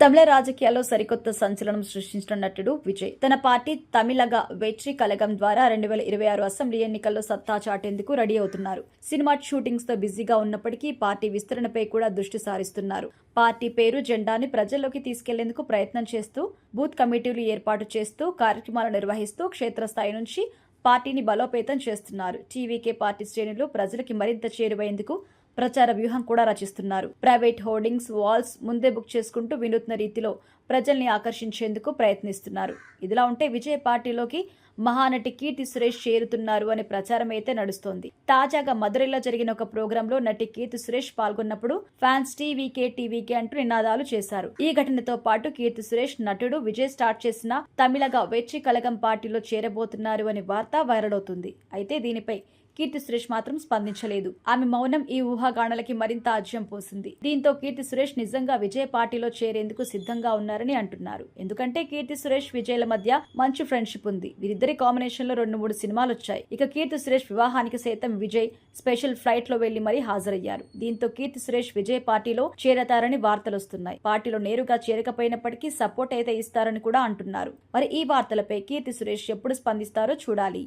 తమిళ రాజకీయాల్లో సరికొత్త సంచలనం సృష్టించిన నటుడు విజయ్. తన పార్టీ తమిళగా వెట్రి కలగం ద్వారా రెండు వేల ఇరవై ఆరు అసెంబ్లీ ఎన్నికల్లో సత్తా చాటేందుకు రెడీ అవుతున్నారు. సినిమా షూటింగ్స్తో బిజీగా ఉన్నప్పటికీ పార్టీ విస్తరణపై కూడా దృష్టి సారిస్తున్నారు. పార్టీ పేరు జెండాని ప్రజల్లోకి తీసుకెళ్ళేందుకు ప్రయత్నం చేస్తూ బూత్ కమిటీలు ఏర్పాటు చేస్తూ కార్యక్రమాలు నిర్వహిస్తూ క్షేత్రస్థాయి నుంచి పార్టీని బలోపేతం చేస్తున్నారు. టీవీకే పార్టీ శ్రేణులు ప్రజలకి మరింత చేరువయ్యేందుకు ప్రచార వ్యూహం కూడా రచిస్తున్నారు. ప్రైవేట్ హోర్డింగ్స్ వాల్స్ ముందే బుక్ చేసుకుంటూ వినూత్న రీతిలో ప్రజల్ని ఆకర్షించేందుకు ప్రయత్నిస్తున్నారు. ఇదిలా ఉంటే విజయ్ పార్టీలోకి మహానటి కీర్తి సురేష్ చేరుతున్నారు అనే ప్రచారం అయితే నడుస్తోంది. తాజాగా మదురైలో జరిగిన ఒక ప్రోగ్రాంలో నటి కీర్తి సురేష్ పాల్గొన్నప్పుడు ఫ్యాన్స్ టీవీకే టీవీకే అంటూ నినాదాలు చేశారు. ఈ ఘటనతో పాటు కీర్తి సురేష్ నటుడు విజయ్ స్టార్ట్ చేసిన తమిళగా వెచ్చి కలగం పార్టీలో చేరబోతున్నారు అనే వార్త వైరల్ అవుతుంది. అయితే దీనిపై కీర్తి సురేష్ మాత్రం స్పందించలేదు. ఆమె మౌనం ఈ ఊహాగానాలకి మరింత ఆజ్యం పోసింది. దీంతో కీర్తి సురేష్ నిజంగా విజయ్ పార్టీలో చేరేందుకు సిద్ధంగా ఉన్నారని అంటున్నారు. ఎందుకంటే కీర్తి సురేష్ విజయ్ల మధ్య మంచి ఫ్రెండ్షిప్ ఉంది. వీరిద్దరి కాంబినేషన్లో రెండు మూడు సినిమాలు వచ్చాయి ఇక కీర్తి సురేష్ వివాహానికి సైతం విజయ్ స్పెషల్ ఫ్లైట్లో వెళ్ళి మరీ హాజరయ్యారు. దీంతో కీర్తి సురేష్ విజయ్ పార్టీలో చేరతారని వార్తలు వస్తున్నాయి పార్టీలో నేరుగా చేరకపోయినప్పటికీ సపోర్ట్ అయితే ఇస్తారని కూడా అంటున్నారు. మరి ఈ వార్తలపై కీర్తి సురేష్ ఎప్పుడు స్పందిస్తారో చూడాలి.